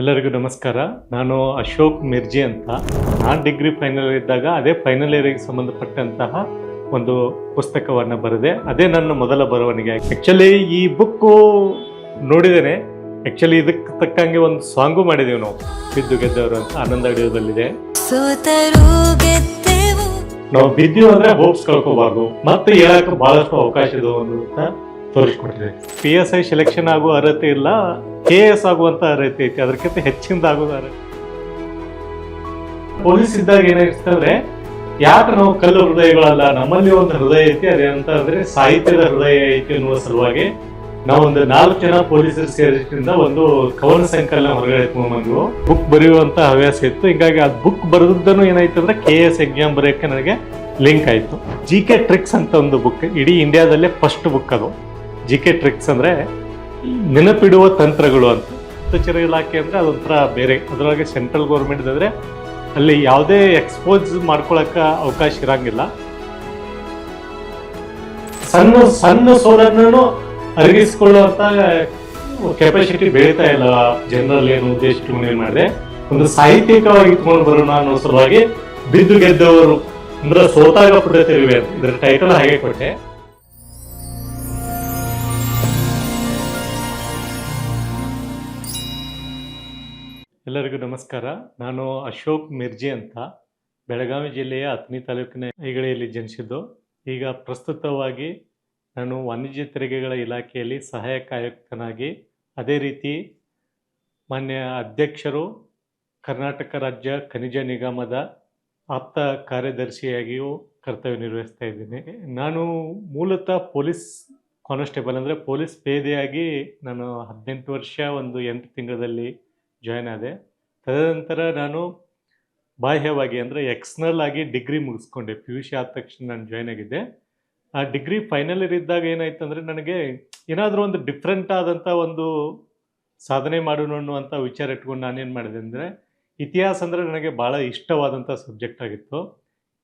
ಎಲ್ಲರಿಗೂ ನಮಸ್ಕಾರ. ನಾನು ಅಶೋಕ್ ಮಿರ್ಜಿ ಅಂತ. ನಾನು ಡಿಗ್ರಿ ಫೈನಲ್ ಇದ್ದಾಗ ಅದೇ ಫೈನಲ್ ಇಯರಿಗೆ ಸಂಬಂಧಪಟ್ಟಂತಹ ಒಂದು ಪುಸ್ತಕವನ್ನು ಬರೆದೆ. ಅದೇ ನನ್ನ ಮೊದಲ ಬರವಣಿಗೆ. ಆ್ಯಕ್ಚುಲಿ ಈ ಬುಕ್ಕು ನೋಡಿದ್ದೇನೆ. ಆ್ಯಕ್ಚುಲಿ ಇದಕ್ಕೆ ತಕ್ಕಂಗೆ ಒಂದು ಸಾಂಗು ಮಾಡಿದ್ದೀವಿ ನಾವು. ಬಿದ್ದು ಗೆದ್ದವರು ಅಂತ ಆನಂದ ಅಡಿಯೋದಲ್ಲಿದೆ. ನಾವು ಬಿದ್ದು ಅಂದ್ರೆ ಹೋಪ್ಸ್ ಕಳ್ಕೋಬಾರ್ದು. ಮತ್ತೆ ಹೇಳಕ್ಕೆ ಬಹಳಷ್ಟು ಅವಕಾಶ ಇದೆ ಅಂತ ತೋರಿಸ್ಕೊಟ್ಟಿದೆ. ಪಿ ಎಸ್ ಐ ಸೆಲೆಕ್ಷನ್ ಆಗುವ ಅರ್ಹತೆ ಇಲ್ಲ. ಕೆ ಎಸ್ ಆಗುವಂತ ರೀತಿ ಐತಿ. ಅದಕ್ಕಿಂತ ಹೆಚ್ಚಿಂದ ಆಗೋದಾರೆ ಪೊಲೀಸ್ ಇದ್ದಾಗ ಏನಾಗಿರ್ತಂದ್ರೆ ಯಾಕೆ ನಾವು ಕಲ್ಲು ಹೃದಯಗಳಲ್ಲ, ನಮ್ಮಲ್ಲಿ ಒಂದು ಹೃದಯ ಐತಿ ಅದೇನಂತ ಅಂದ್ರೆ ಸಾಹಿತ್ಯದ ಹೃದಯ ಐತಿ ಅನ್ನುವ ಸಲುವಾಗಿ ನಾವೊಂದು ನಾಲ್ಕು ಜನ ಪೊಲೀಸರು ಸೇರಿದ್ರಿಂದ ಒಂದು ಕವನ ಸಂಕಲನ ಹೊರಗಡೆ ತಗೊಂಡ್ಬಂದ್ವು ಬುಕ್ ಬರೆಯುವಂತ ಹವ್ಯಾಸ ಇತ್ತು. ಹಿಂಗಾಗಿ ಆ ಬುಕ್ ಬರೆದದ್ದನ್ನು ಏನಾಯ್ತು ಅಂದ್ರೆ ಕೆ ಎಸ್ ಎಕ್ಸಾಮ್ ಬರೆಯಕ್ಕೆ ನನಗೆ ಲಿಂಕ್ ಆಯಿತು. ಜಿ ಕೆ ಟ್ರಿಕ್ಸ್ ಅಂತ ಒಂದು ಬುಕ್, ಇಡೀ ಇಂಡಿಯಾದಲ್ಲೇ ಫಸ್ಟ್ ಬುಕ್ ಅದು. ಜಿ ಕೆ ಟ್ರಿಕ್ಸ್ ಅಂದ್ರೆ ನೆನಪಿಡುವ ತಂತ್ರಗಳು ಅಂತ. ಗುಪ್ತಚರ ಇಲಾಖೆ ಅಂದರೆ ಅದೊಂಥರ ಬೇರೆ. ಅದರೊಳಗೆ ಸೆಂಟ್ರಲ್ ಗೌರ್ಮೆಂಟ್ ಅಂದರೆ ಅಲ್ಲಿ ಯಾವುದೇ ಎಕ್ಸ್ಪೋಸ್ ಮಾಡ್ಕೊಳಕ ಅವಕಾಶ ಇರಂಗಿಲ್ಲ. ಸಣ್ಣ ಸಣ್ಣ ಸೋಲನ್ನು ಅರಗಿಸ್ಕೊಳ್ಳುವಂತ ಕೆಪಾಸಿಟಿ ಬೆಳೀತಾ ಇಲ್ಲ. ಜನರಲ್ಲಿ ಏನು ಉದ್ದೇಶ ಮಾಡಿದೆ? ಒಂದು ಸಾಹಿತ್ಯಿಕವಾಗಿ ಇಟ್ಕೊಂಡು ಬರೋಣ ಅನ್ನೋ ಸಲುವಾಗಿ ಬಿದ್ದು ಗೆದ್ದವರು ಅಂದ್ರೆ ಸೋತಾಗ ಇವೆ ಇದ್ರ ಟೈಟಲ್ ಹಾಗೆ ಕೊಟ್ಟೆ. ಎಲ್ಲರಿಗೂ ನಮಸ್ಕಾರ. ನಾನು ಅಶೋಕ್ ಮಿರ್ಜಿ ಅಂತ. ಬೆಳಗಾವಿ ಜಿಲ್ಲೆಯ ಹತ್ತನೇ ತಾಲೂಕಿನ ಐಗಳಿಯಲ್ಲಿ ಜನಿಸಿದ್ದು. ಈಗ ಪ್ರಸ್ತುತವಾಗಿ ನಾನು ವಾಣಿಜ್ಯ ತೆರಿಗೆಗಳ ಇಲಾಖೆಯಲ್ಲಿ ಸಹಾಯಕ ಆಯುಕ್ತನಾಗಿ ಅದೇ ರೀತಿ ಮಾನ್ಯ ಅಧ್ಯಕ್ಷರು ಕರ್ನಾಟಕ ರಾಜ್ಯ ಖನಿಜ ನಿಗಮದ ಆಪ್ತ ಕಾರ್ಯದರ್ಶಿಯಾಗಿಯೂ ಕರ್ತವ್ಯ ನಿರ್ವಹಿಸ್ತಾ ಇದ್ದೀನಿ. ನಾನು ಮೂಲತಃ ಪೊಲೀಸ್ ಕಾನ್ಸ್ಟೇಬಲ್ ಅಂದರೆ ಪೊಲೀಸ್ ಪೇದೆಯಾಗಿ ನಾನು ಹದಿನೆಂಟು ವರ್ಷ ಒಂದು ಎಂಟು ತಿಂಗಳಲ್ಲಿ ಜಾಯ್ನ್ ಆದೆ. ತದನಂತರ ನಾನು ಬಾಹ್ಯವಾಗಿ ಅಂದರೆ ಎಕ್ಸ್ನಲ್ ಆಗಿ ಡಿಗ್ರಿ ಮುಗಿಸ್ಕೊಂಡೆ. ಪಿ ಯು ಸಿ ಆದ ತಕ್ಷಣ ನಾನು ಜಾಯ್ನ್ ಆಗಿದ್ದೆ. ಆ ಡಿಗ್ರಿ ಫೈನಲ್ ಇಯರ್ ಇದ್ದಾಗ ಏನಾಯ್ತು ಅಂದರೆ ನನಗೆ ಏನಾದರೂ ಒಂದು ಡಿಫ್ರೆಂಟ್ ಆದಂಥ ಒಂದು ಸಾಧನೆ ಮಾಡೋಣ ಅನ್ನುವಂಥ ವಿಚಾರ ಇಟ್ಕೊಂಡು ನಾನೇನು ಮಾಡಿದೆ ಅಂದರೆ ಇತಿಹಾಸ ಅಂದರೆ ನನಗೆ ಭಾಳ ಇಷ್ಟವಾದಂಥ ಸಬ್ಜೆಕ್ಟ್ ಆಗಿತ್ತು.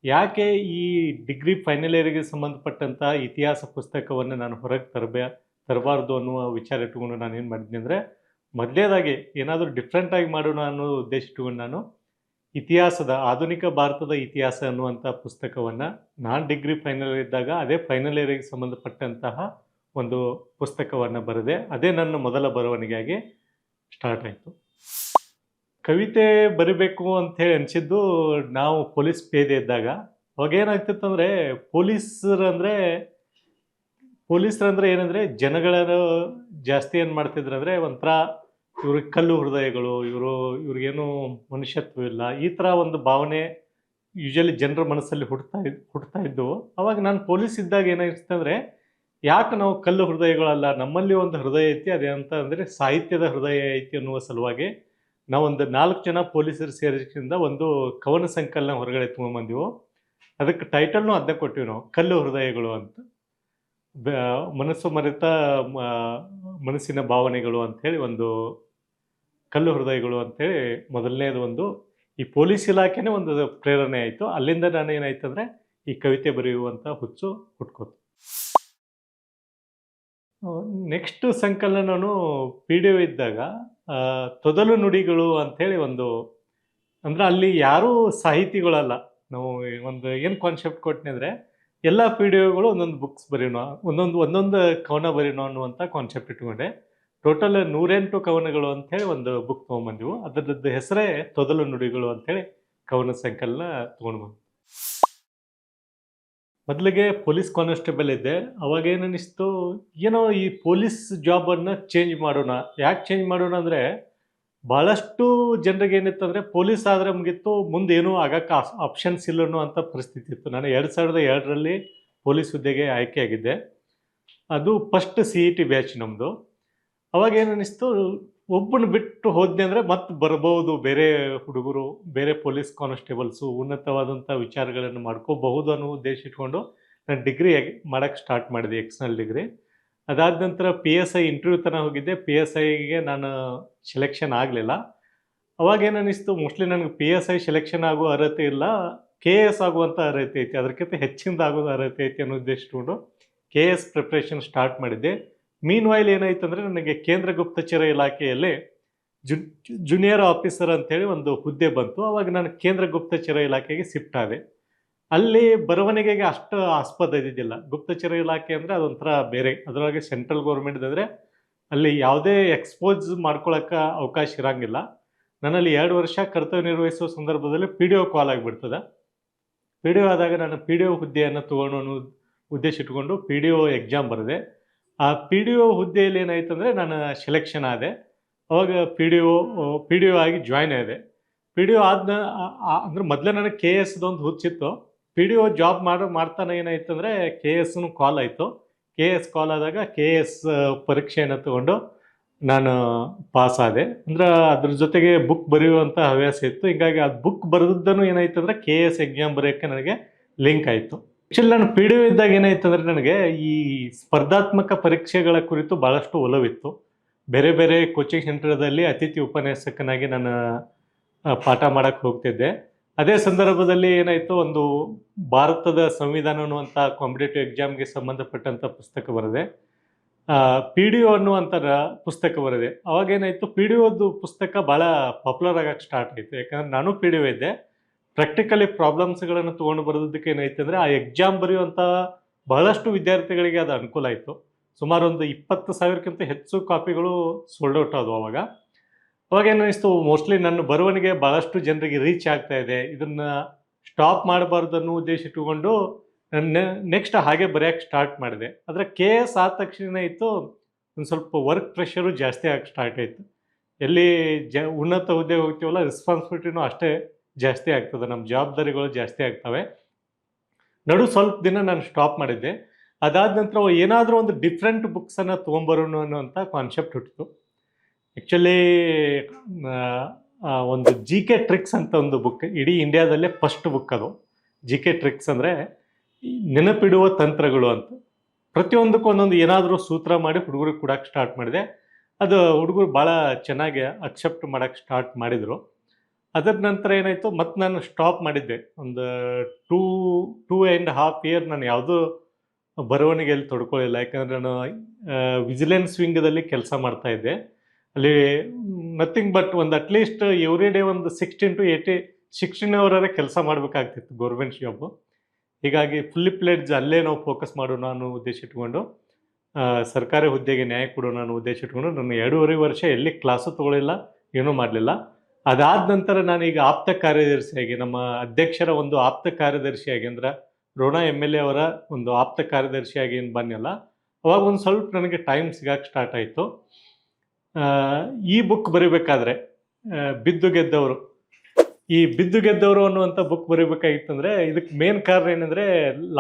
ಯಾಕೆ ಈ ಡಿಗ್ರಿ ಫೈನಲ್ ಇಯರಿಗೆ ಸಂಬಂಧಪಟ್ಟಂಥ ಇತಿಹಾಸ ಪುಸ್ತಕವನ್ನು ನಾನು ಹೊರಗೆ ತರಬೇ ತರಬಾರ್ದು ಅನ್ನುವ ವಿಚಾರ ಇಟ್ಕೊಂಡು ನಾನು ಏನು ಮಾಡಿದ್ನಿ ಅಂದರೆ ಮೊದಲೇದಾಗಿ ಏನಾದರೂ ಡಿಫ್ರೆಂಟಾಗಿ ಮಾಡೋಣ ಅನ್ನೋ ಉದ್ದೇಶ ಇಟ್ಕೊಂಡು ನಾನು ಇತಿಹಾಸದ, ಆಧುನಿಕ ಭಾರತದ ಇತಿಹಾಸ ಅನ್ನುವಂಥ ಪುಸ್ತಕವನ್ನು ನಾನು ಡಿಗ್ರಿ ಫೈನಲ್ ಇದ್ದಾಗ ಅದೇ ಫೈನಲ್ ಇಯರಿಗೆ ಸಂಬಂಧಪಟ್ಟಂತಹ ಒಂದು ಪುಸ್ತಕವನ್ನು ಬರೆದೆ. ಅದೇ ನನ್ನ ಮೊದಲ ಬರವಣಿಗೆಯಾಗಿ ಸ್ಟಾರ್ಟ್ ಆಯಿತು. ಕವಿತೆ ಬರಿಬೇಕು ಅಂಥೇಳಿ ಅನಿಸಿದ್ದು ನಾವು ಪೊಲೀಸ್ ಪೇದೆ ಇದ್ದಾಗ. ಅವಾಗ ಏನಾಗ್ತಿತ್ತಂದರೆ ಪೊಲೀಸರಂದರೆ ಪೊಲೀಸರಂದ್ರೆ ಏನಂದರೆ ಜನಗಳನ್ನು ಜಾಸ್ತಿ ಏನು ಮಾಡ್ತಿದ್ರು ಅಂದರೆ ಒಂಥರ ಇವ್ರಿಗೆ ಕಲ್ಲು ಹೃದಯಗಳು, ಇವರು, ಇವ್ರಿಗೇನು ಮನುಷ್ಯತ್ವ ಇಲ್ಲ. ಈ ಥರ ಒಂದು ಭಾವನೆ ಯೂಶಲಿ ಜನರ ಮನಸ್ಸಲ್ಲಿ ಹುಡ್ತಾ ಇದ್ ಹುಡ್ತಾ ಇದ್ದವು ಅವಾಗ ನಾನು ಪೊಲೀಸ್ ಇದ್ದಾಗ ಏನಾಗಿತ್ತು ಅಂದರೆ, ಯಾಕೆ ನಾವು ಕಲ್ಲು ಹೃದಯಗಳಲ್ಲ, ನಮ್ಮಲ್ಲಿ ಒಂದು ಹೃದಯ ಐತಿ ಅದೇಂತ ಅಂದರೆ ಸಾಹಿತ್ಯದ ಹೃದಯ ಐತಿ ಅನ್ನುವ ಸಲುವಾಗಿ ನಾವೊಂದು ನಾಲ್ಕು ಜನ ಪೊಲೀಸರು ಸೇರಿಸಿಂದ ಒಂದು ಕವನ ಸಂಕಲನ ಹೊರಗಡೆ ತೊಗೊಂಬಂದಿವು, ಅದಕ್ಕೆ ಟೈಟಲ್ನು ಅದನ್ನ ಕೊಟ್ಟಿವಿ ನಾವು, ಕಲ್ಲು ಹೃದಯಗಳು ಅಂತ. ಮನಸ್ಸು ಮರೆತ ಮನಸ್ಸಿನ ಭಾವನೆಗಳು ಅಂಥೇಳಿ ಒಂದು ಕಲ್ಲು ಹೃದಯಗಳು ಅಂಥೇಳಿ ಮೊದಲನೇದು ಒಂದು ಈ ಪೊಲೀಸ್ ಇಲಾಖೆನೇ ಒಂದು ಪ್ರೇರಣೆ ಆಯಿತು. ಅಲ್ಲಿಂದ ನಾನು ಏನಾಯ್ತು ಅಂದರೆ ಈ ಕವಿತೆ ಬರೆಯುವಂಥ ಹುಚ್ಚು ಹುಟ್ಕೋತು. ನೆಕ್ಸ್ಟ್ ಸಂಕಲನ ನಾನು ಪಿ ಡಿ ಒ ಇದ್ದಾಗ ತೊದಲು ನುಡಿಗಳು ಅಂಥೇಳಿ ಒಂದು, ಅಂದ್ರೆ ಅಲ್ಲಿ ಯಾರೂ ಸಾಹಿತಿಗಳಲ್ಲ. ನಾವು ಒಂದು ಏನು ಕಾನ್ಸೆಪ್ಟ್ ಕೊಟ್ಟನೆಂದರೆ ಎಲ್ಲ ಪಿ ಡಿ ಒಗಳು ಒಂದೊಂದು ಬುಕ್ಸ್ ಬರೀನೋ, ಒಂದೊಂದು ಒಂದೊಂದು ಕವನ ಬರೀನೋ ಅನ್ನುವಂಥ ಕಾನ್ಸೆಪ್ಟ್ ಇಟ್ಕೊಂಡೆ. ಟೋಟಲ್ ನೂರೆಂಟು ಕವನಗಳು ಅಂಥೇಳಿ ಒಂದು ಬುಕ್ ತೊಗೊಂಬಂದಿವು ಅದರದ್ದು ಹೆಸರೇ ತೊದಲು ನುಡಿಗಳು ಅಂಥೇಳಿ ಕವನ ಸಂಕಲನ ತೊಗೊಂಡು ಬಂದು ಮೊದಲಿಗೆ ಪೊಲೀಸ್ ಕಾನ್ಸ್ಟೇಬಲ್ ಇದ್ದೆ. ಅವಾಗ ಏನು ಏನೋ ಈ ಪೊಲೀಸ್ ಜಾಬನ್ನು ಚೇಂಜ್ ಮಾಡೋಣ. ಯಾಕೆ ಚೇಂಜ್ ಮಾಡೋಣ ಅಂದರೆ ಭಾಳಷ್ಟು ಜನರಿಗೆ ಏನಿತ್ತು ಅಂದರೆ ಪೊಲೀಸ್ ಆದರೆ ಮುಗಿತ್ತು ಮುಂದೆ ಆಗೋಕ್ಕೆ ಆಪ್ಷನ್ಸ್ ಇಲ್ಲ ಅನ್ನೋ ಪರಿಸ್ಥಿತಿ ಇತ್ತು. ನಾನು ಎರಡು ಸಾವಿರದ ಎರಡರಲ್ಲಿ ಪೊಲೀಸ್ ಹುದ್ದೆಗೆ ಆಯ್ಕೆಯಾಗಿದ್ದೆ ಅದು first C E T batch ನಮ್ಮದು ಅವಾಗ ಏನು ಅನ್ನಿಸ್ತು ಒಬ್ಬನ ಬಿಟ್ಟು ಹೋದ್ನೆ ಅಂದರೆ ಮತ್ತೆ ಬರಬಹುದು ಬೇರೆ ಹುಡುಗರು, ಬೇರೆ ಪೊಲೀಸ್ ಕಾನ್ಸ್ಟೇಬಲ್ಸು ಉನ್ನತವಾದಂಥ ವಿಚಾರಗಳನ್ನು ಮಾಡ್ಕೋಬಹುದು ಅನ್ನೋ ಉದ್ದೇಶ ಇಟ್ಕೊಂಡು ನಾನು ಡಿಗ್ರಿ ಮಾಡೋಕ್ಕೆ ಸ್ಟಾರ್ಟ್ ಮಾಡಿದೆ ಎಕ್ಸ್ನಲ್ ಡಿಗ್ರಿ. ಅದಾದ ನಂತರ ಪಿ ಎಸ್ ಐ ಇಂಟರ್ವ್ಯೂ ತನಕ ಹೋಗಿದ್ದೆ. ಪಿ ಎಸ್ ಐಗೆ ನಾನು ಸೆಲೆಕ್ಷನ್ ಆಗಲಿಲ್ಲ. ಅವಾಗ ಅನ್ನಿಸ್ತು ಮೋಸ್ಟ್ಲಿ ನನಗೆ ಪಿ ಎಸ್ ಐ ಸೆಲೆಕ್ಷನ್ ಆಗೋ ಅರ್ಹತೆ ಇಲ್ಲ. ಕೆ ಎಸ್ ಆಗುವಂಥ ಅರ್ಹತೆ ಐತಿ. ಅದಕ್ಕಿಂತ ಹೆಚ್ಚಿಂದ ಆಗೋದು ಅರ್ಹತೆ ಐತಿ ಅನ್ನೋ ಉದ್ದೇಶ ಇಟ್ಕೊಂಡು ಕೆ ಎಸ್ ಪ್ರಿಪ್ರೇಷನ್ ಸ್ಟಾರ್ಟ್ ಮಾಡಿದ್ದೆ. ಮೀನ್ ವಾಯ್ಲ್ ಏನಾಯ್ತು ಅಂದರೆ ನನಗೆ ಕೇಂದ್ರ ಗುಪ್ತಚರ ಇಲಾಖೆಯಲ್ಲಿ ಜು ಜೂನಿಯರ್ ಆಫೀಸರ್ ಅಂತೇಳಿ ಒಂದು ಹುದ್ದೆ ಬಂತು. ಅವಾಗ ನಾನು ಕೇಂದ್ರ ಗುಪ್ತಚರ ಇಲಾಖೆಗೆ ಶಿಫ್ಟ್ ಆದೆ. ಅಲ್ಲಿ ಬರವಣಿಗೆಗೆ ಅಷ್ಟು ಆಸ್ಪದ ಇದ್ದಿದ್ದಿಲ್ಲ. ಗುಪ್ತಚರ ಇಲಾಖೆ ಅಂದರೆ ಅದೊಂಥರ ಬೇರೆ. ಅದರೊಳಗೆ ಸೆಂಟ್ರಲ್ ಗೌರ್ಮೆಂಟ್ ಅಂದರೆ ಅಲ್ಲಿ ಯಾವುದೇ ಎಕ್ಸ್ಪೋಸ್ ಮಾಡ್ಕೊಳಕ್ಕೆ ಅವಕಾಶ ಇರಂಗಿಲ್ಲ. ನನ್ನಲ್ಲಿ ಎರಡು ವರ್ಷ ಕರ್ತವ್ಯ ನಿರ್ವಹಿಸುವ ಸಂದರ್ಭದಲ್ಲಿ ಪಿ ಡಿ ಒ ಕಾಲ್ ಆಗಿಬಿಡ್ತದೆ. ಪಿ ಡಿ ಒ ಆದಾಗ ನಾನು ಪಿ ಡಿ ಒ ಹುದ್ದೆಯನ್ನು ತೊಗೊಂಡು ಅನ್ನೋ ಉದ್ದೇಶ ಇಟ್ಕೊಂಡು ಪಿ ಡಿ ಒ ಎಕ್ಸಾಮ್ ಬರೆದೆ. ಆ ಪಿ ಡಿ ಒ ಹುದ್ದೆಯಲ್ಲಿ ಏನಾಯ್ತು ಅಂದರೆ ನಾನು ಸೆಲೆಕ್ಷನ್ ಆದೆ. ಅವಾಗ P D O P D O ಆಗಿ ಜಾಯ್ನ್ ಆದೆ. ಪಿ ಡಿ ಒ ಆದ ಅಂದ್ರೆ ಮೊದಲೇ ನನಗೆ ಕೆ ಎಸ್ದೊಂದು ಹುಚ್ಚಿತ್ತು. ಪಿ ಡಿ ಒ ಜಾಬ್ ಮಾಡೋ, ಮಾಡ್ತಾನೆ ಏನಾಯ್ತು ಅಂದರೆ ಕೆ ಎಸ್ನು ಕಾಲ್ ಆಯಿತು. ಕೆ ಎಸ್ ಕಾಲ್ ಆದಾಗ ಕೆ ಎಸ್ ಪರೀಕ್ಷೆಯನ್ನು ತಗೊಂಡು ನಾನು ಪಾಸ್ ಆದೆ. ಅಂದ್ರೆ ಅದ್ರ ಜೊತೆಗೆ ಬುಕ್ ಬರೆಯುವಂಥ ಹವ್ಯಾಸ ಇತ್ತು. ಹೀಗಾಗಿ ಅದು ಬುಕ್ ಬರೆದದ್ದನ್ನು ಏನಾಯ್ತು ಅಂದರೆ ಕೆ ಎಸ್ ಎಕ್ಸಾಮ್ ಬರೆಯೋಕ್ಕೆ ನನಗೆ ಲಿಂಕ್ ಆಯಿತು. ಆ್ಯಕ್ಚುಲಿ ನಾನು ಪಿ ಡಿ ಇದ್ದಾಗ ಏನಾಯ್ತು ಅಂದರೆ ನನಗೆ ಈ ಸ್ಪರ್ಧಾತ್ಮಕ ಪರೀಕ್ಷೆಗಳ ಕುರಿತು ಭಾಳಷ್ಟು ಒಲವಿತ್ತು. ಬೇರೆ ಬೇರೆ ಕೋಚಿಂಗ್ ಸೆಂಟರ್ದಲ್ಲಿ ಅತಿಥಿ ಉಪನ್ಯಾಸಕನಾಗಿ ನಾನು ಪಾಠ ಮಾಡಕ್ಕೆ ಹೋಗ್ತಿದ್ದೆ. ಅದೇ ಸಂದರ್ಭದಲ್ಲಿ ಏನಾಯಿತು, ಒಂದು ಭಾರತದ ಸಂವಿಧಾನ ಅನ್ನುವಂಥ ಕಾಂಪಿಟೇಟಿವ್ ಎಕ್ಸಾಮ್ಗೆ ಸಂಬಂಧಪಟ್ಟಂಥ ಪುಸ್ತಕ ಬರೆದೆ. ಪಿ ಡಿ ಒ ಅನ್ನುವಂಥ ಪುಸ್ತಕ ಬರೆದೆ. ಅವಾಗ ಏನಾಯಿತು ಪಿ ಡಿ ಒದ್ದು ಪುಸ್ತಕ ಭಾಳ ಪಾಪ್ಯುಲರ್ ಆಗಕ್ಕೆ ಸ್ಟಾರ್ಟ್ ಆಯಿತು. ಯಾಕಂದ್ರೆ ನಾನು ಪಿ ಡಿ ಒ ಇದ್ದೆ. ಪ್ರಾಕ್ಟಿಕಲಿ ಪ್ರಾಬ್ಲಮ್ಸ್ಗಳನ್ನು ತೊಗೊಂಡು ಬರೋದಕ್ಕೆ ಏನಾಯ್ತು ಅಂದರೆ, ಆ ಎಕ್ಸಾಮ್ ಬರೆಯುವಂಥ ಬಹಳಷ್ಟು ವಿದ್ಯಾರ್ಥಿಗಳಿಗೆ ಅದು ಅನುಕೂಲ ಆಯಿತು. ಸುಮಾರು ಒಂದು ಇಪ್ಪತ್ತು ಸಾವಿರಕ್ಕಿಂತ ಹೆಚ್ಚು ಕಾಪಿಗಳು ಸೋಲ್ಡ್ ಔಟ್ ಆದವು ಅವಾಗ. ಅವಾಗ ಏನಿಸ್ತು ಮೋಸ್ಟ್ಲಿ ನನ್ನ ಬರವಣಿಗೆ ಭಾಳಷ್ಟು ಜನರಿಗೆ ರೀಚ್ ಆಗ್ತಾ ಇದೆ. ಇದನ್ನ ಸ್ಟಾಪ್ ಮಾಡಬಾರ್ದು ಅನ್ನೋ ಉದ್ದೇಶ ಇಟ್ಟುಕೊಂಡು ನನ್ನ ನೆಕ್ಸ್ಟ್ ಹಾಗೆ ಬರೆಯೋಕ್ಕೆ ಸ್ಟಾರ್ಟ್ ಮಾಡಿದೆ. ಆದರೆ ಕೆ ಎಸ್ ಆದ ತಕ್ಷಣ ಇತ್ತು, ಒಂದು ಸ್ವಲ್ಪ ವರ್ಕ್ ಪ್ರೆಷರು ಜಾಸ್ತಿ ಆಗಿ ಸ್ಟಾರ್ಟ್ ಆಯಿತು. ಎಲ್ಲಿ ಜ, ಉನ್ನತ ಹುದ್ದೆ ಹೋಗ್ತೀವಲ್ಲ ರೆಸ್ಪಾನ್ಸಿಬಿಲಿಟಿನೂ ಅಷ್ಟೇ ಜಾಸ್ತಿ ಆಗ್ತದೆ. ನಮ್ಮ ಜವಾಬ್ದಾರಿಗಳು ಜಾಸ್ತಿ ಆಗ್ತವೆ. ನಡು ಸ್ವಲ್ಪ ದಿನ ನಾನು ಸ್ಟಾಪ್ ಮಾಡಿದ್ದೆ. ಅದಾದ ನಂತರ ಏನಾದರೂ ಒಂದು ಡಿಫ್ರೆಂಟ್ ಬುಕ್ಸನ್ನು ತೊಗೊಂಬರೋಣ ಅನ್ನುವಂಥ ಕಾನ್ಸೆಪ್ಟ್ ಹುಟ್ಟಿತು. ಆ್ಯಕ್ಚುಲಿ ಒಂದು ಜಿ ಕೆ ಟ್ರಿಕ್ಸ್ ಅಂತ ಒಂದು ಬುಕ್ ಇಡೀ ಇಂಡಿಯಾದಲ್ಲೇ ಫಸ್ಟ್ ಬುಕ್ ಅದು. ಜಿ ಕೆ ಟ್ರಿಕ್ಸ್ ಅಂದರೆ ನೆನಪಿಡುವ ತಂತ್ರಗಳು ಅಂತ. ಪ್ರತಿಯೊಂದಕ್ಕೂ ಒಂದೊಂದು ಏನಾದರೂ ಸೂತ್ರ ಮಾಡಿ ಹುಡುಗರಿಗೆ ಕೊಡೋಕೆ ಸ್ಟಾರ್ಟ್ ಮಾಡಿದೆ. ಅದು ಹುಡುಗರು ಭಾಳ ಚೆನ್ನಾಗಿ ಅಕ್ಸೆಪ್ಟ್ ಮಾಡೋಕ್ಕೆ ಸ್ಟಾರ್ಟ್ ಮಾಡಿದರು. ಅದರ ನಂತರ ಏನಾಯಿತು, ಮತ್ತು ನಾನು ಸ್ಟಾಪ್ ಮಾಡಿದ್ದೆ. ಒಂದು two two and half year ನಾನು ಯಾವುದೂ ಬರವಣಿಗೆಯಲ್ಲಿ ತೊಡ್ಕೊಳ್ಳಿಲ್ಲ ಯಾಕಂದರೆ ನಾನು ವಿಜಿಲೆನ್ಸ್ ವಿಂಗದಲ್ಲಿ ಕೆಲಸ ಮಾಡ್ತಾ ಇದ್ದೆ. ಅಲ್ಲಿ ನಥಿಂಗ್ ಬಟ್ ಒಂದು ಅಟ್ಲೀಸ್ಟ್ ಎವ್ರಿ ಡೇ ಒಂದು ಸಿಕ್ಸ್ಟೀನ್ ಟು ಏಯ್ಟಿ ಸಿಕ್ಸ್ಟೀನ್ ಅವರೇ ಕೆಲಸ ಮಾಡಬೇಕಾಗ್ತಿತ್ತು ಗೌರ್ಮೆಂಟ್ ಜಾಬು ಹೀಗಾಗಿ ಫುಲ್ಲಿ ಪ್ಲೇಟ್ಸ್ ಅಲ್ಲೇ ನಾವು ಫೋಕಸ್ ಮಾಡೋಣ ಅನ್ನೋ ಉದ್ದೇಶ ಇಟ್ಕೊಂಡು ಸರ್ಕಾರಿ ಹುದ್ದೆಗೆ ನ್ಯಾಯ ಕೊಡೋಣ ಅನ್ನೋ ಉದ್ದೇಶ ಇಟ್ಕೊಂಡು ನಾನು ಎರಡೂವರೆ ವರ್ಷ ಎಲ್ಲಿ ಕ್ಲಾಸು ತೊಗೊಳಿಲ್ಲ, ಏನೂ ಮಾಡಲಿಲ್ಲ. ಅದಾದ ನಂತರ ನಾನೀಗ ಆಪ್ತ ಕಾರ್ಯದರ್ಶಿಯಾಗಿ, ನಮ್ಮ ಅಧ್ಯಕ್ಷರ ಒಂದು ಆಪ್ತ ಕಾರ್ಯದರ್ಶಿಯಾಗಿ ಅಂದ್ರೆ ರೋಣ ಎಂ ಎಲ್ ಎ ಅವರ ಒಂದು ಆಪ್ತ ಕಾರ್ಯದರ್ಶಿಯಾಗಿ ಏನು ಬನ್ನಲ್ಲ ಅವಾಗ ಒಂದು ಸ್ವಲ್ಪ ನನಗೆ ಟೈಮ್ ಸಿಗಕ್ಕೆ ಸ್ಟಾರ್ಟ್ ಆಯಿತು. ಈ ಬುಕ್ ಬರಿಬೇಕಾದ್ರೆ ಬಿದ್ದು ಗೆದ್ದವರು. ಈ ಬಿದ್ದು ಗೆದ್ದವರು ಅನ್ನುವಂಥ ಬುಕ್ ಬರಿಬೇಕಾಗಿತ್ತಂದ್ರೆ ಇದಕ್ಕೆ ಮೇನ್ ಕಾರಣ ಏನಂದರೆ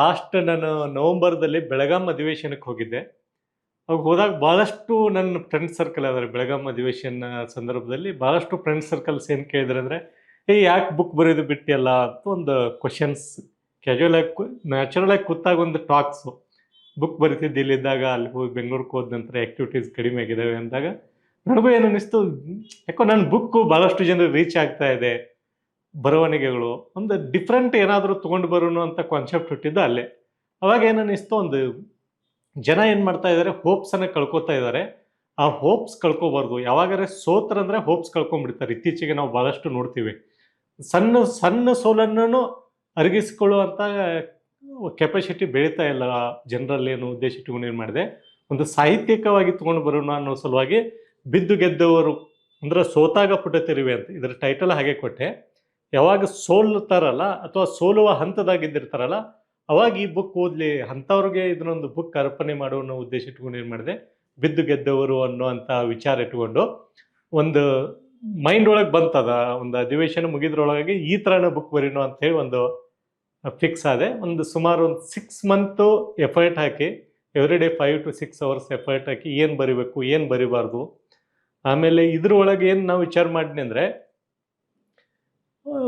ಲಾಸ್ಟ್ ನಾನು ನವಂಬರ್ದಲ್ಲಿ ಬೆಳಗಾಂ ಅಧಿವೇಶನಕ್ಕೆ ಹೋಗಿದ್ದೆ. ಅವಾಗ ಹೋದಾಗ ಭಾಳಷ್ಟು ನನ್ನ ಫ್ರೆಂಡ್ ಸರ್ಕಲ್ ಆದರೆ, ಬೆಳಗಾಂ ಅಧಿವೇಶನ ಸಂದರ್ಭದಲ್ಲಿ ಭಾಳಷ್ಟು ಫ್ರೆಂಡ್ ಸರ್ಕಲ್ಸ್ ಏನು ಕೇಳಿದ್ರೆ ಅಂದರೆ ಏ ಯಾಕೆ ಬುಕ್ ಬರೆಯೋದು ಬಿಟ್ಟಿಯಲ್ಲ? ಅಂತ ಒಂದು ಕ್ವಶನ್ಸ್ ಕ್ಯಾಶುವಲ್ ಆಗಿ ನ್ಯಾಚುರಲ್ ಆಗಿ ಕೂತಾಗ ಒಂದು ಟಾಕ್ಸು ಬುಕ್ ಬರಿತಿದ್ದು ಇಲ್ಲಿದ್ದಾಗ, ಅಲ್ಲಿ ಹೋಗಿ ಬೆಂಗಳೂರಿಗೆ ಹೋದ ನಂತರ ಆ್ಯಕ್ಟಿವಿಟೀಸ್ ಕಡಿಮೆ ಆಗಿದ್ದಾವೆ ಅಂದಾಗ ನನಗೂ ಏನು ಅನ್ನಿಸ್ತು ಯಾಕೋ ನನ್ನ ಬುಕ್ಕು ಭಾಳಷ್ಟು ಜನರು ರೀಚ್ ಆಗ್ತಾ ಇದೆ, ಬರವಣಿಗೆಗಳು. ಒಂದು ಡಿಫ್ರೆಂಟ್ ಏನಾದರೂ ತೊಗೊಂಡು ಬರೋಣ ಅಂತ ಕಾನ್ಸೆಪ್ಟ್ ಹುಟ್ಟಿದ್ದು ಅಲ್ಲೇ. ಅವಾಗ ಏನು ಅನ್ನಿಸ್ತು ಒಂದು ಜನ ಏನು ಮಾಡ್ತಾ ಇದ್ದಾರೆ ಹೋಪ್ಸನ್ನು ಕಳ್ಕೊತಾ ಇದ್ದಾರೆ ಆ ಹೋಪ್ಸ್ ಕಳ್ಕೊಬಾರ್ದು. ಯಾವಾಗಾರೆ ಸೋತ್ರಂದ್ರೆ ಹೋಪ್ಸ್ ಕಳ್ಕೊಂಡ್ಬಿಡ್ತಾರೆ ಇತ್ತೀಚೆಗೆ ನಾವು ಭಾಳಷ್ಟು ನೋಡ್ತೀವಿ. ಸಣ್ಣ ಸಣ್ಣ ಸೋಲನ್ನು ಅರಗಿಸ್ಕೊಳ್ಳುವಂಥ ಕೆಪಾಸಿಟಿ ಬೆಳೀತಾ ಇಲ್ಲ. ಜನರಲ್ಲಿ ಏನು ಉದ್ದೇಶ ಇಟ್ಕೊಂಡು ಏನು ಮಾಡಿದೆ? ಒಂದು ಸಾಹಿತ್ಯಿಕವಾಗಿ ತೊಗೊಂಡು ಬರೋಣ ಅನ್ನೋ ಸಲುವಾಗಿ ಬಿದ್ದು ಗೆದ್ದವರು ಅಂದ್ರೆ ಸೋತಾಗ ಪುಟ ತಿರುವೆ ಅಂತ ಇದರ ಟೈಟಲ್ ಹಾಗೆ ಕೊಟ್ಟೆ. ಯಾವಾಗ ಸೋಲ್ತಾರಲ್ಲ ಅಥವಾ ಸೋಲುವ ಹಂತದಾಗಿದ್ದಿರ್ತಾರಲ್ಲ ಅವಾಗ ಈ ಬುಕ್ ಓದಲಿ, ಅಂಥವ್ರಿಗೆ ಇದನ್ನೊಂದು ಬುಕ್ ಅರ್ಪಣೆ ಮಾಡುವ ಉದ್ದೇಶ ಇಟ್ಕೊಂಡು ಏನು ಮಾಡಿದೆ? ಬಿದ್ದು ಗೆದ್ದವರು ಅನ್ನುವಂಥ ವಿಚಾರ ಇಟ್ಕೊಂಡು ಒಂದು ಮೈಂಡ್ ಒಳಗೆ ಬಂತದ, ಒಂದು ಅಧಿವೇಶನ ಮುಗಿದ್ರೊಳಗಾಗಿ ಈ ಥರನ ಬುಕ್ ಬರೀನೋ ಅಂತ ಹೇಳಿ ಒಂದು ಫಿಕ್ಸ್ ಆದೆ. ಒಂದು ಸುಮಾರು ಒಂದು six month effort hockey every day five to six hours effort ಹಾಕಿ ಏನು ಬರಿಬೇಕು, ಏನು ಬರಿಬಾರ್ದು ಆಮೇಲೆ ಇದ್ರ ಒಳಗೆ ಏನು ನಾವು ವಿಚಾರ ಮಾಡಿದ್ನಿ ಅಂದರೆ,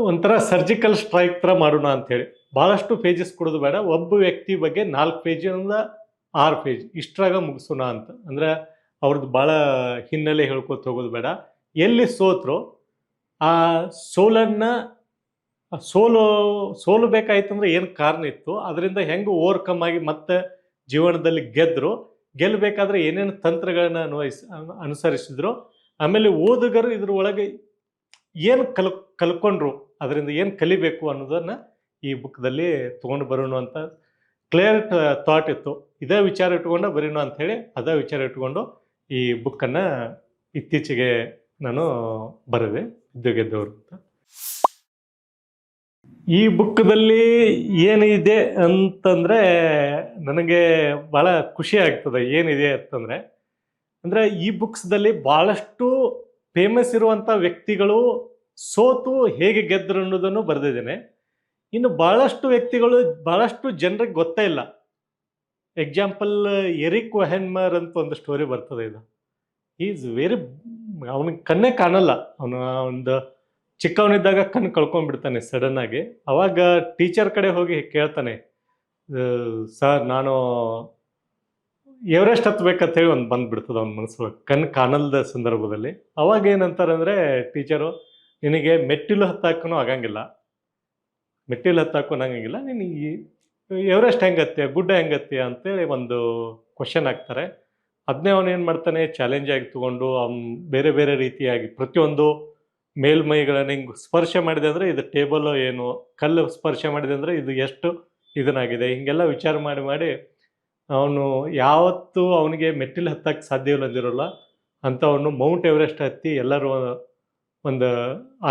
ಒಂಥರ ಸರ್ಜಿಕಲ್ ಸ್ಟ್ರೈಕ್ ಥರ ಮಾಡೋಣ ಅಂಥೇಳಿ ಭಾಳಷ್ಟು ಪೇಜಸ್ ಕೊಡೋದು ಬೇಡ. ಒಬ್ಬ ವ್ಯಕ್ತಿ ಬಗ್ಗೆ ನಾಲ್ಕು ಪೇಜಿಂದ ಆರು ಪೇಜ್ ಇಷ್ಟರಾಗ ಮುಗಿಸೋಣ ಅಂತ. ಅಂದರೆ ಅವ್ರದ್ದು ಭಾಳ ಹಿನ್ನೆಲೆ ಹೇಳ್ಕೊತ ಹೋಗೋದು ಬೇಡ. ಎಲ್ಲಿ ಸೋತ್ರು, ಆ ಸೋಲನ್ನು, ಸೋಲು ಸೋಲು ಬೇಕಾಯ್ತಂದ್ರೆ ಏನು ಕಾರಣ ಇತ್ತು? ಅದರಿಂದ ಹೆಂಗೆ ಓವರ್ಕಮ್ ಆಗಿ ಮತ್ತೆ ಜೀವನದಲ್ಲಿ ಗೆದ್ದರು ಗೆಲ್ಲಬೇಕಾದ್ರೆ ಏನೇನು ತಂತ್ರಗಳನ್ನ ಅನ್ವಯಿಸ್, ಅನುಸರಿಸಿದ್ರು, ಆಮೇಲೆ ಓದುಗರು ಇದ್ರ ಒಳಗೆ ಏನು ಕಲ್, ಕಲ್ಕೊಂಡ್ರು, ಅದರಿಂದ ಏನು ಕಲಿಬೇಕು ಅನ್ನೋದನ್ನ ಈ ಬುಕ್ದಲ್ಲಿ ತೊಗೊಂಡು ಬರೋಣ ಅಂತ ಕ್ಲಿಯರ್ ಥಾಟ್ ಇತ್ತು. ಇದೇ ವಿಚಾರ ಇಟ್ಕೊಂಡು ಅಂತ ಹೇಳಿ ಅದೇ ವಿಚಾರ ಇಟ್ಕೊಂಡು ಈ ಬುಕ್ಕನ್ನು ಇತ್ತೀಚೆಗೆ ನಾನು ಬರೆದೆ ಗೆದ್ದವರು ಅಂತ. ಈ ಬುಕ್ದಲ್ಲಿ ಏನಿದೆ ಅಂತಂದರೆ ನನಗೆ ಭಾಳ ಖುಷಿ ಆಗ್ತದೆ ಏನಿದೆ ಅಂತಂದರೆ. ಅಂದರೆ ಈ ಬುಕ್ಸ್ದಲ್ಲಿ ಭಾಳಷ್ಟು ಫೇಮಸ್ ಇರುವಂಥ ವ್ಯಕ್ತಿಗಳು ಸೋತು ಹೇಗೆ ಗೆದ್ದರು ಅನ್ನೋದನ್ನು ಬರೆದಿದ್ದೇನೆ. ಇನ್ನು ಭಾಳಷ್ಟು ವ್ಯಕ್ತಿಗಳು ಭಾಳಷ್ಟು ಜನರಿಗೆ ಗೊತ್ತೇ ಇಲ್ಲ. ಎಕ್ಸಾಂಪಲ್ ಎರಿಕ್ ವಹೆನ್ಮರ್ ಅಂತ ಒಂದು ಸ್ಟೋರಿ ಬರ್ತದೆ ಇದು. ಈಸ್ ವೆರಿ ಅವನಿಗೆ ಕಣ್ಣೇ ಕಾಣಲ್ಲ. ಅವನ ಒಂದು ಚಿಕ್ಕವನಿದ್ದಾಗ ಕಣ್ಣು ಕಳ್ಕೊಂಡ್ಬಿಡ್ತಾನೆ ಸಡನ್ ಆಗಿ. ಅವಾಗ ಟೀಚರ್ ಕಡೆ ಹೋಗಿ ಕೇಳ್ತಾನೆ ಸರ್ ನಾನು ಎವರೆಸ್ಟ್ ಹತ್ಬೇಕಂತ ಹೇಳಿ ಒಂದು ಬಂದ್ಬಿಡ್ತದೆ ಅವ್ನ ಮನಸ್ಸು ಕಣ್ಣು ಕಾಣಲ್ದ ಸಂದರ್ಭದಲ್ಲಿ. ಅವಾಗ ಏನಂತಾರೆ ಅಂದರೆ ಟೀಚರು ನಿನಗೆ ಮೆಟ್ಟಿಲು ಹತ್ತಾಕೂ ಆಗಂಗಿಲ್ಲ. ಮೆಟ್ಟಿಲು ಹತ್ತಾಕೂ ಆಗಂಗಿಲ್ಲ. ನೀನು ಈ ಎವರೆಸ್ಟ್ ಹೆಂಗತ್ತೆ ಗುಡ್ಡ ಹೆಂಗತ್ತೆ ಅಂತೇಳಿ ಒಂದು ಕ್ವಶನ್ ಹಾಕ್ತಾರೆ. ಅದನ್ನೇ ಅವನು ಏನು ಮಾಡ್ತಾನೆ ಚಾಲೆಂಜ್ ಆಗಿ ತಗೊಂಡು ಅವ್ನು ಬೇರೆ ಬೇರೆ ರೀತಿಯಾಗಿ ಪ್ರತಿಯೊಂದು ಮೇಲ್ಮೈಗಳನ್ನ ಹಿಂಗೆ ಸ್ಪರ್ಶ ಮಾಡಿದೆ ಅಂದರೆ ಇದು ಟೇಬಲ್ ಏನು, ಕಲ್ಲು ಸ್ಪರ್ಶ ಮಾಡಿದೆ ಅಂದರೆ ಇದು ಎಷ್ಟು ಇದನ್ನಾಗಿದೆ, ಹಿಂಗೆಲ್ಲ ವಿಚಾರ ಮಾಡಿ ಮಾಡಿ ಅವನು ಯಾವತ್ತೂ ಅವನಿಗೆ ಮೆಟ್ಟಿಲು ಹತ್ತಕ್ಕೆ ಅಂತ ಅಂಥವನು ಮೌಂಟ್ ಎವರೆಸ್ಟ್ ಹತ್ತಿ ಎಲ್ಲರೂ ಒಂದು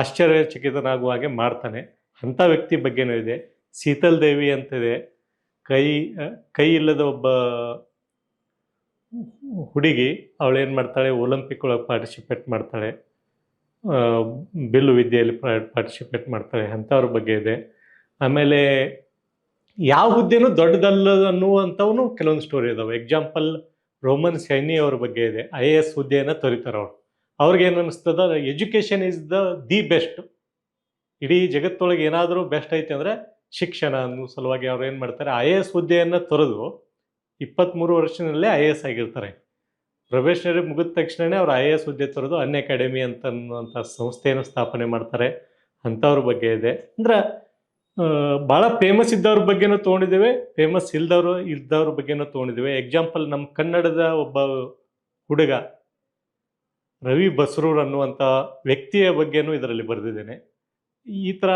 ಆಶ್ಚರ್ಯಚಕಿತನಾಗುವ ಹಾಗೆ ಮಾಡ್ತಾನೆ. ಅಂಥ ವ್ಯಕ್ತಿ ಬಗ್ಗೆನೂ ಇದೆ. ಶೀತಲ್ ದೇವಿ ಅಂತಿದೆ ಕೈ ಕೈ ಇಲ್ಲದ ಒಬ್ಬ ಹುಡುಗಿ ಅವಳು ಏನು ಮಾಡ್ತಾಳೆ ಒಲಿಂಪಿಕ್ ಒಳಗೆ ಪಾರ್ಟಿಸಿಪೇಟ್ ಮಾಡ್ತಾಳೆ. ಬಿಲ್ಲು ವಿದ್ಯೆಯಲ್ಲಿ ಪಾರ್ಟಿಸಿಪೇಟ್ ಮಾಡ್ತಾರೆ, ಅಂಥವ್ರ ಬಗ್ಗೆ ಇದೆ. ಆಮೇಲೆ ಯಾವ ಹುದ್ದೆನೂ ದೊಡ್ಡದಲ್ಲ ಅನ್ನುವಂಥವನು ಕೆಲವೊಂದು ಸ್ಟೋರಿ ಇದಾವೆ. ಎಕ್ಸಾಂಪಲ್ ರೋಮನ್ ಸೈನಿ ಅವ್ರ ಬಗ್ಗೆ ಇದೆ. ಐ ಎ ಎಸ್ ಹುದ್ದೆಯನ್ನು ತೊರಿತಾರೆ ಅವ್ರು. ಅವ್ರಿಗೆ ಅನಿಸ್ತದ? Education is the the best ಇಡೀ ಜಗತ್ತೊಳಗೆ ಏನಾದರೂ ಬೆಸ್ಟ್ ಐತೆ ಅಂದರೆ ಶಿಕ್ಷಣ ಅನ್ನೋ ಸಲುವಾಗಿ ಅವ್ರು ಏನು ಮಾಡ್ತಾರೆ? ಐ ಎ ಎಸ್ ಹುದ್ದೆಯನ್ನು ತೊರೆದು ಇಪ್ಪತ್ತ್ಮೂರು ವರ್ಷದಲ್ಲೇ ಐ ಎ ಎಸ್ ಆಗಿರ್ತಾರೆ. ಪ್ರೊಬೇಷನರಿ ಮುಗಿದ ತಕ್ಷಣವೇ ಅವ್ರು ಐ ಎ ಎಸ್ ಹುದ್ದೆ ತರೋದು ಅನ್ ಅಕಾಡೆಮಿ ಅಂತ ಅನ್ನುವಂಥ ಸಂಸ್ಥೆಯನ್ನು ಸ್ಥಾಪನೆ ಮಾಡ್ತಾರೆ. ಅಂಥವ್ರ ಬಗ್ಗೆ ಇದೆ. ಅಂದ್ರೆ ಭಾಳ ಫೇಮಸ್ ಇದ್ದವ್ರ ಬಗ್ಗೆನೂ ತೊಗೊಂಡಿದ್ದೇವೆ ಫೇಮಸ್ ಇಲ್ದವ್ರು ಇಲ್ದವ್ರ ಬಗ್ಗೆನೂ ತೊಗೊಂಡಿದ್ದೇವೆ. ಎಕ್ಸಾಂಪಲ್ ನಮ್ಮ ಕನ್ನಡದ ಒಬ್ಬ ಹುಡುಗ, ರವಿ ಬಸ್ರೂರ್ ಅನ್ನುವಂಥ ವ್ಯಕ್ತಿಯ ಬಗ್ಗೆನೂ ಇದರಲ್ಲಿ ಬರೆದಿದ್ದೇನೆ. ಈ ಥರ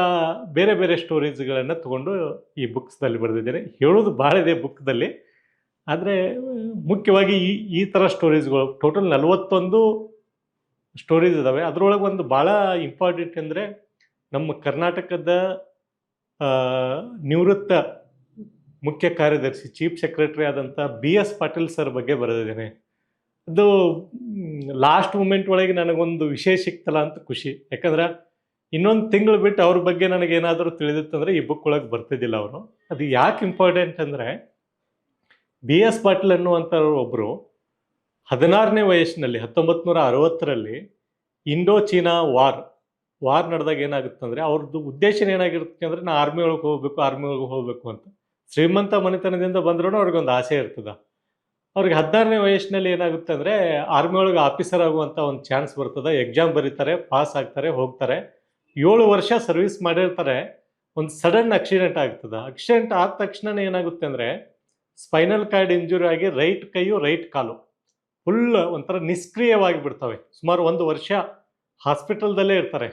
ಬೇರೆ ಬೇರೆ ಸ್ಟೋರೀಸ್ಗಳನ್ನು ತಗೊಂಡು ಈ ಬುಕ್ಸ್ದಲ್ಲಿ ಬರೆದಿದ್ದೇನೆ. ಹೇಳೋದು ಭಾಳ ಇದೆ ಬುಕ್ದಲ್ಲಿ ಆದರೆ, ಮುಖ್ಯವಾಗಿ ಈ ಈ ಥರ ಸ್ಟೋರೀಸ್ಗಳು ಟೋಟಲ್ ನಲವತ್ತೊಂದು ಸ್ಟೋರೀಸ್ ಇದ್ದಾವೆ ಅದರೊಳಗೆ ಒಂದು ಭಾಳ ಇಂಪಾರ್ಟೆಂಟ್ ಅಂದರೆ, ನಮ್ಮ ಕರ್ನಾಟಕದ ನಿವೃತ್ತ ಮುಖ್ಯ ಕಾರ್ಯದರ್ಶಿ ಚೀಫ್ ಸೆಕ್ರೆಟರಿ ಆದಂಥ ಬಿ ಎಸ್ ಪಾಟೀಲ್ ಸರ್ ಬಗ್ಗೆ ಬರೆದಿದ್ದೇನೆ. ಅದು ಲಾಸ್ಟ್ ಮೂಮೆಂಟ್ ಒಳಗೆ ನನಗೊಂದು ವಿಷಯ ಸಿಕ್ತಲ್ಲ ಅಂತ ಖುಷಿ. ಯಾಕಂದ್ರೆ, ಇನ್ನೊಂದು ತಿಂಗಳು ಬಿಟ್ಟು ಅವ್ರ ಬಗ್ಗೆ ನನಗೇನಾದರೂ ತಿಳಿದಿತ್ತಂದ್ರೆ ಈ ಬುಕ್ ಒಳಗೆ ಬರ್ತಿದ್ದಿಲ್ಲ ಅವರು ಅದು ಯಾಕೆ ಇಂಪಾರ್ಟೆಂಟ್ ಅಂದರೆ ಬಿ ಎಸ್ ಪಾಟೀಲ್ ಅನ್ನುವಂಥವ್ರು ಒಬ್ಬರು ಹದಿನಾರನೇ ವಯಸ್ಸಿನಲ್ಲಿ ಹತ್ತೊಂಬತ್ತು ನೂರ ಅರವತ್ತರಲ್ಲಿ ಇಂಡೋ ಚೀನಾ ವಾರ್ ವಾರ್ ನಡೆದಾಗ ಏನಾಗುತ್ತೆ ಅಂದರೆ ಅವ್ರದ್ದು ಉದ್ದೇಶ ಏನಾಗಿರುತ್ತೆ ಅಂದರೆ ನಾ ಆರ್ಮಿ ಒಳಗೆ ಹೋಗ್ಬೇಕು ಆರ್ಮಿ ಒಳಗೆ ಹೋಗಬೇಕು ಅಂತ. ಶ್ರೀಮಂತ ಮನೆತನದಿಂದ ಬಂದ್ರೂ ಅವ್ರಿಗೊಂದು ಆಸೆ ಇರ್ತದೆ. ಅವ್ರಿಗೆ ಹದಿನಾರನೇ ವಯಸ್ಸಿನಲ್ಲಿ ಏನಾಗುತ್ತೆ ಅಂದರೆ ಆರ್ಮಿ ಒಳಗೆ ಆಫೀಸರ್ ಆಗುವಂಥ ಒಂದು ಚಾನ್ಸ್ ಬರ್ತದೆ. ಎಕ್ಸಾಮ್ ಬರೀತಾರೆ ಪಾಸ್ ಆಗ್ತಾರೆ, ಹೋಗ್ತಾರೆ. ಏಳು ವರ್ಷ ಸರ್ವಿಸ್ ಮಾಡಿರ್ತಾರೆ. ಒಂದು ಸಡನ್ ಆಕ್ಸಿಡೆಂಟ್ ಆಗ್ತದೆ. ಆಕ್ಸಿಡೆಂಟ್ ಆದ ತಕ್ಷಣ ಏನಾಗುತ್ತೆ ಅಂದರೆ ಸ್ಪೈನಲ್ ಕಾರ್ಡ್ ಇಂಜುರಿ ಆಗಿ ರೈಟ್ ಕೈಯು ರೈಟ್ ಕಾಲು. ಫುಲ್ ಒಂಥರ ನಿಷ್ಕ್ರಿಯವಾಗಿ ಬಿಡ್ತವೆ. ಸುಮಾರು ಒಂದು ವರ್ಷ ಹಾಸ್ಪಿಟಲ್ದಲ್ಲೇ ಇರ್ತಾರೆ.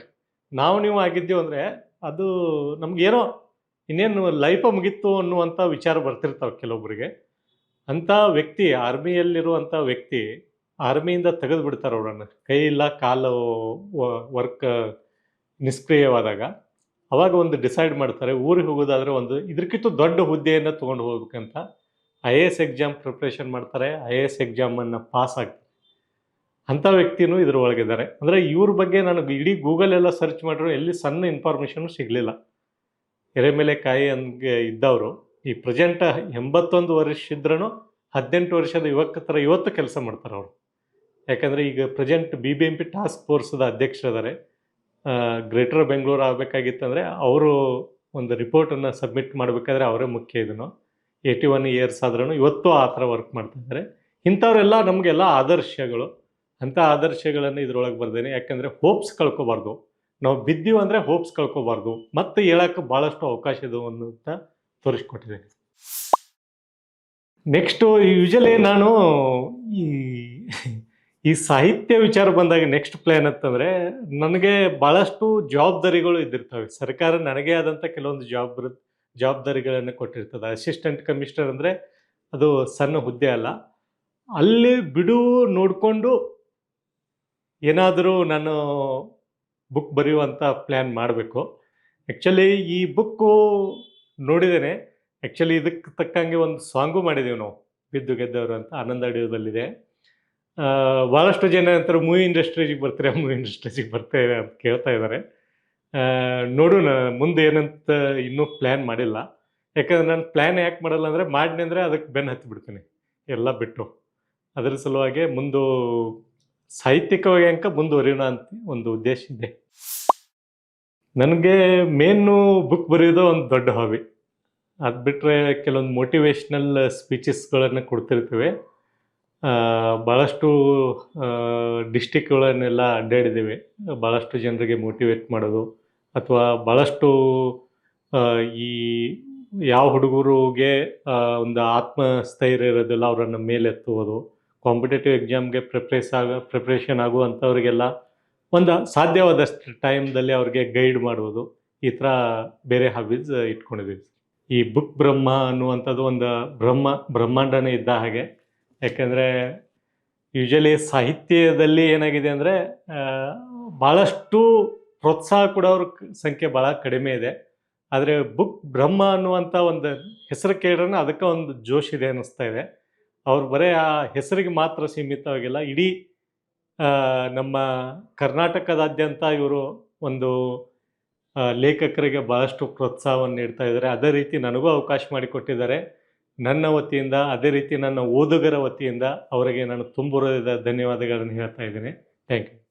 ನಾವು ನೀವು ಆಗಿದ್ದೀವಿ ಅಂದರೆ ಅದು ನಮಗೇನೋ ಇನ್ನೇನು ಲೈಫ ಮುಗಿತ್ತು ಅನ್ನುವಂಥ ವಿಚಾರ ಬರ್ತಿರ್ತಾವೆ ಕೆಲವೊಬ್ಬರಿಗೆ ಅಂಥ ವ್ಯಕ್ತಿ, ಆರ್ಮಿಯಲ್ಲಿರುವಂಥ ವ್ಯಕ್ತಿ ಆರ್ಮಿಯಿಂದ ತೆಗೆದು ಬಿಡ್ತಾರೆ ಅವರನ್ನು. ಕೈ ಇಲ್ಲ, ಕಾಲು ವರ್ಕ್ ನಿಷ್ಕ್ರಿಯವಾದಾಗ. ಅವಾಗ ಒಂದು ಡಿಸೈಡ್ ಮಾಡ್ತಾರೆ, ಊರಿಗೆ ಹೋಗೋದಾದರೆ ಒಂದು ಇದಕ್ಕಿಂತ ದೊಡ್ಡ ಹುದ್ದೆಯನ್ನು ತೊಗೊಂಡು ಹೋಗ್ಬೇಕಂತ. I A S exam preparation ಮಾಡ್ತಾರೆ ಐ ಎ ಎಸ್ ಎಕ್ಸಾಮನ್ನು ಪಾಸ್ ಆಗ್ತಾರೆ ಅಂಥ ವ್ಯಕ್ತಿನೂ ಇದ್ರ ಒಳಗಿದ್ದಾರೆ ಅಂದರೆ ಇವ್ರ ಬಗ್ಗೆ ನನಗೆ ಇಡೀ ಗೂಗಲ್ ಎಲ್ಲ ಸರ್ಚ್ ಮಾಡಿದ್ರು ಎಲ್ಲಿ ಸಣ್ಣ ಇನ್ಫಾರ್ಮೇಷನು ಸಿಗಲಿಲ್ಲ. ಎರೆಮೇಲೆ ಕಾಯಿ ಹಂಗೆ ಇದ್ದವರು, ಈ ಪ್ರೆಸೆಂಟ್ ಎಂಬತ್ತೊಂದು ವರ್ಷ ಇದ್ರೂ ಹದಿನೆಂಟು ವರ್ಷದ ಯುವಕ ಥರ ಇವತ್ತು ಕೆಲಸ ಮಾಡ್ತಾರೆ ಅವರು. ಯಾಕಂದರೆ ಈಗ present B B M P task ಫೋರ್ಸ್ದ ಅಧ್ಯಕ್ಷರಿದ್ದಾರೆ. ಗ್ರೇಟರ್ ಬೆಂಗಳೂರು ಆಗಬೇಕಾಗಿತ್ತಂದರೆ, ಅವರು ಒಂದು ರಿಪೋರ್ಟನ್ನು ಸಬ್ಮಿಟ್ ಮಾಡಬೇಕಾದ್ರೆ ಅವರೇ ಮುಖ್ಯ ಇದನ್ನು. ಏಯ್ಟಿ ಒನ್ ಇಯರ್ಸ್ ಆದ್ರೂ ಇವತ್ತು ಆ ಥರ ವರ್ಕ್ ಮಾಡ್ತಾ ಇದ್ದಾರೆ. ಇಂಥವರೆಲ್ಲ ನಮಗೆಲ್ಲ ಆದರ್ಶಗಳು. ಅಂಥ ಆದರ್ಶಗಳನ್ನು ಇದ್ರೊಳಗೆ ಬರ್ದೇನೆ, ಯಾಕೆಂದರೆ ಹೋಪ್ಸ್ ಕಳ್ಕೊಬಾರ್ದು. ನಾವು ಬಿದ್ದೀವಿ ಅಂದರೆ ಹೋಪ್ಸ್ ಕಳ್ಕೊಬಾರ್ದು. ಮತ್ತೆ ಹೇಳೋಕ್ಕೆ ಭಾಳಷ್ಟು ಅವಕಾಶ ಇದೆ ಅಂತ ತೋರಿಸ್ಕೊಟ್ಟಿದ್ದೇನೆ. ನೆಕ್ಸ್ಟು ಯೂಶಲಿ ನಾನು ಈ ಈ ಸಾಹಿತ್ಯ ವಿಚಾರ ಬಂದಾಗ ನೆಕ್ಸ್ಟ್ ಪ್ಲ್ಯಾನ್ ಅಂತಂದರೆ ನನಗೆ ಭಾಳಷ್ಟು ಜವಾಬ್ದಾರಿಗಳು ಇದ್ದಿರ್ತವೆ. ಸರ್ಕಾರ ನನಗೇ ಆದಂಥ ಕೆಲವೊಂದು ಜವಾಬ್ದಾರಿ ಜವಾಬ್ದಾರಿಗಳನ್ನು ಕೊಟ್ಟಿರ್ತದೆ. ಅಸಿಸ್ಟೆಂಟ್ ಕಮಿಷನರ್ ಅಂದರೆ ಅದು ಸಣ್ಣ ಹುದ್ದೆ ಅಲ್ಲ. ಅಲ್ಲಿ ಬಿಡು ನೋಡಿಕೊಂಡು ಏನಾದರೂ ನಾನು ಬುಕ್ ಬರೆಯುವಂಥ ಪ್ಲ್ಯಾನ್ ಮಾಡಬೇಕು. ಆ್ಯಕ್ಚುಲಿ ಈ ಬುಕ್ಕು ನೋಡಿದ್ದೇನೆ. ಆ್ಯಕ್ಚುಲಿ ಇದಕ್ಕೆ ತಕ್ಕಂಗೆ ಒಂದು ಸಾಂಗು ಮಾಡಿದ್ದೀವಿ ನಾವು, ಬಿದ್ದು ಗೆದ್ದವರು ಅಂತ, ಆನಂದ ಅಡಿಯೋದಲ್ಲಿದೆ. ಭಾಳಷ್ಟು ಜನ ಅಂತಾರೆ, ಮೂವಿ ಇಂಡಸ್ಟ್ರೀಜಿಗೆ ಬರ್ತೀರಾ, ಮೂವಿ ಇಂಡಸ್ಟ್ರೀಜಿಗೆ ಬರ್ತಾರೆ ಅಂತ ಕೇಳ್ತಾ ಇದ್ದಾರೆ. ನೋಡೋಣ, ಮುಂದೆ ಏನಂತ ಇನ್ನೂ ಪ್ಲ್ಯಾನ್ ಮಾಡಿಲ್ಲ. ಯಾಕಂದ್ರೆ ನಾನು ಪ್ಲ್ಯಾನ್ ಯಾಕೆ ಮಾಡಲ್ಲ ಅಂದರೆ ಮಾಡಿನಿ ಅಂದರೆ ಅದಕ್ಕೆ ಬೆನ್ನು ಹತ್ತಿಬಿಡ್ತೀನಿ ಎಲ್ಲ ಬಿಟ್ಟು. ಅದರ ಸಲುವಾಗಿ ಮುಂದೆ ಸಾಹಿತ್ಯಿಕವಾಗಿ ಅಂಕ ಮುಂದುವರಿಯೋಣ ಅಂತ ಒಂದು ಉದ್ದೇಶ ಇದೆ. ನನಗೆ ಮೇನು ಬುಕ್ ಬರೆಯೋದು ಒಂದು ದೊಡ್ಡ ಹಾಬಿ ಅದು ಬಿಟ್ಟರೆ ಕೆಲವೊಂದು ಮೋಟಿವೇಶ್ನಲ್ ಸ್ಪೀಚಸ್ಗಳನ್ನು ಕೊಡ್ತಿರ್ತೀವಿ. ಭಾಳಷ್ಟು ಡಿಸ್ಟಿಕ್ಗಳನ್ನೆಲ್ಲ ಅಡ್ಡಾಡಿದ್ದೀವಿ. ಭಾಳಷ್ಟು ಜನರಿಗೆ ಮೋಟಿವೇಟ್ ಮಾಡೋದು, ಅಥವಾ ಭಾಳಷ್ಟು ಈ ಯಾವ ಹುಡುಗರಿಗೆ ಒಂದು ಆತ್ಮಸ್ಥೈರ್ಯ ಇರೋದಿಲ್ಲ ಅವರನ್ನು ಮೇಲೆತ್ತುವುದು ಕಾಂಪಿಟೇಟಿವ್ ಎಕ್ಸಾಮ್ಗೆ ಪ್ರಿಪ್ರೇಸ್ ಆಗ ಪ್ರಿಪ್ರೇಷನ್ ಆಗುವಂಥವ್ರಿಗೆಲ್ಲ ಒಂದು ಸಾಧ್ಯವಾದಷ್ಟು ಟೈಮ್ದಲ್ಲಿ ಅವ್ರಿಗೆ ಗೈಡ್ ಮಾಡುವುದು. ಈ ಥರ ಬೇರೆ ಹಾಬೀಸ್ ಇಟ್ಕೊಂಡಿದ್ದೀವಿ. ಈ ಬುಕ್ ಬ್ರಹ್ಮ ಅನ್ನುವಂಥದ್ದು ಒಂದು ಬ್ರಹ್ಮ, ಬ್ರಹ್ಮಾಂಡನೇ ಇದ್ದ ಹಾಗೆ ಯಾಕೆಂದರೆ ಯೂಶಲಿ ಸಾಹಿತ್ಯದಲ್ಲಿ ಏನಾಗಿದೆ ಅಂದರೆ ಭಾಳಷ್ಟು ಪ್ರೋತ್ಸಾಹ ಕೊಡೋರ ಸಂಖ್ಯೆ ಭಾಳ ಕಡಿಮೆ ಇದೆ. ಆದರೆ ಬುಕ್ ಬ್ರಹ್ಮ ಅನ್ನುವಂಥ ಒಂದು ಹೆಸರು ಕೇಳಿದ್ರೆ ಅದಕ್ಕೆ ಒಂದು ಜೋಶ್ ಇದೆ ಅನ್ನಿಸ್ತಾ ಇದೆ. ಅವ್ರು ಬರೀ ಆ ಹೆಸರಿಗೆ ಮಾತ್ರ ಸೀಮಿತವಾಗಿಲ್ಲ. ಇಡೀ ನಮ್ಮ ಕರ್ನಾಟಕದಾದ್ಯಂತ ಇವರು ಒಂದು ಲೇಖಕರಿಗೆ ಭಾಳಷ್ಟು ಪ್ರೋತ್ಸಾಹವನ್ನು ನೀಡ್ತಾ ಇದ್ದಾರೆ. ಅದೇ ರೀತಿ ನನಗೂ ಅವಕಾಶ ಮಾಡಿಕೊಟ್ಟಿದ್ದಾರೆ. ನನ್ನ ವತಿಯಿಂದ, ಅದೇ ರೀತಿ ನನ್ನ ಓದುಗರ ವತಿಯಿಂದ ಅವರಿಗೆ ನಾನು ತುಂಬ ಹೃದಯದ ಧನ್ಯವಾದಗಳನ್ನು ಹೇಳ್ತಾ ಇದ್ದೀನಿ. Thank you.